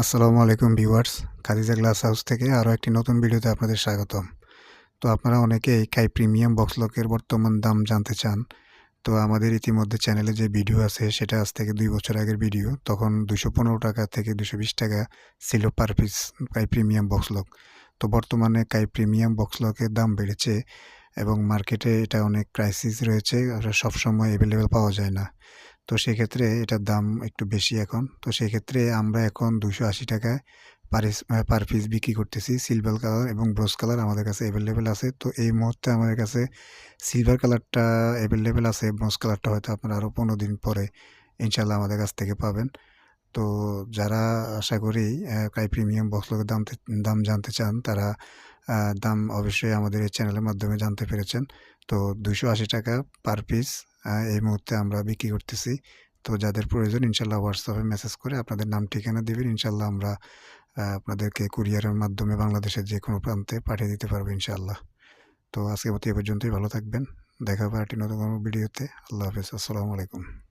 আসসালামু আলাইকুম viewers, Khadija glass house থেকে আরও একটি নতুন ভিডিওতে আপনাদের স্বাগতম। তো আপনারা অনেকেই কাই প্রিমিয়াম বক্স লকের বর্তমান দাম জানতে চান। তো আমাদের ইতিমধ্যে চ্যানেলে যে ভিডিও আছে, সেটা আজ থেকে দুই বছর আগের ভিডিও। তখন দুশো টাকা থেকে দুশো টাকা ছিল পার পিস কাই প্রিমিয়াম বক্স লক তো বর্তমানে কাই প্রিমিয়াম বক্স লকের দাম বেড়েছে এবং মার্কেটে এটা অনেক ক্রাইসিস রয়েছে সবসময় অ্যাভেলেবেল পাওয়া যায় না। তো সেক্ষেত্রে এটার দাম একটু বেশি এখন। তো সেক্ষেত্রে আমরা এখন দুশো আশি টাকায় পার পার পিস বিক্রি করতেছি। সিলভার কালার এবং ব্রোজ কালার আমাদের কাছে অ্যাভেলেবেল আছে। তো এই মুহূর্তে আমাদের কাছে সিলভার কালারটা অ্যাভেলেবেল আছে। ব্রোজ কালারটা হয়তো আপনারা আরও পনেরো দিন পরে ইনশাল্লাহ আমাদের কাছ থেকে পাবেন। তো যারা আশা করি কাই প্রিমিয়াম বক্সলোকের দাম দাম জানতে চান, তারা দাম অবশ্যই আমাদের এই চ্যানেলের মাধ্যমে জানতে পেরেছেন। তো দুশো আশি টাকা পার পিস এই মুহূর্তে আমরা বিক্রি করতেছি। তো যাদের প্রয়োজন, ইনশাল্লাহ হোয়াটসঅ্যাপে মেসেজ করে আপনাদের নাম, ঠিকানা দেবেন। ইনশাল্লাহ আমরা আপনাদেরকে কুরিয়ারের মাধ্যমে বাংলাদেশের যে কোনো প্রান্তে পাঠিয়ে দিতে পারব, ইনশাল্লাহ। তো আজকে মতো এ পর্যন্তই। ভালো থাকবেন। দেখা হবে একটি নতুন কোনো ভিডিওতে আল্লাহ হাফিজ। আসসালামু আলাইকুম।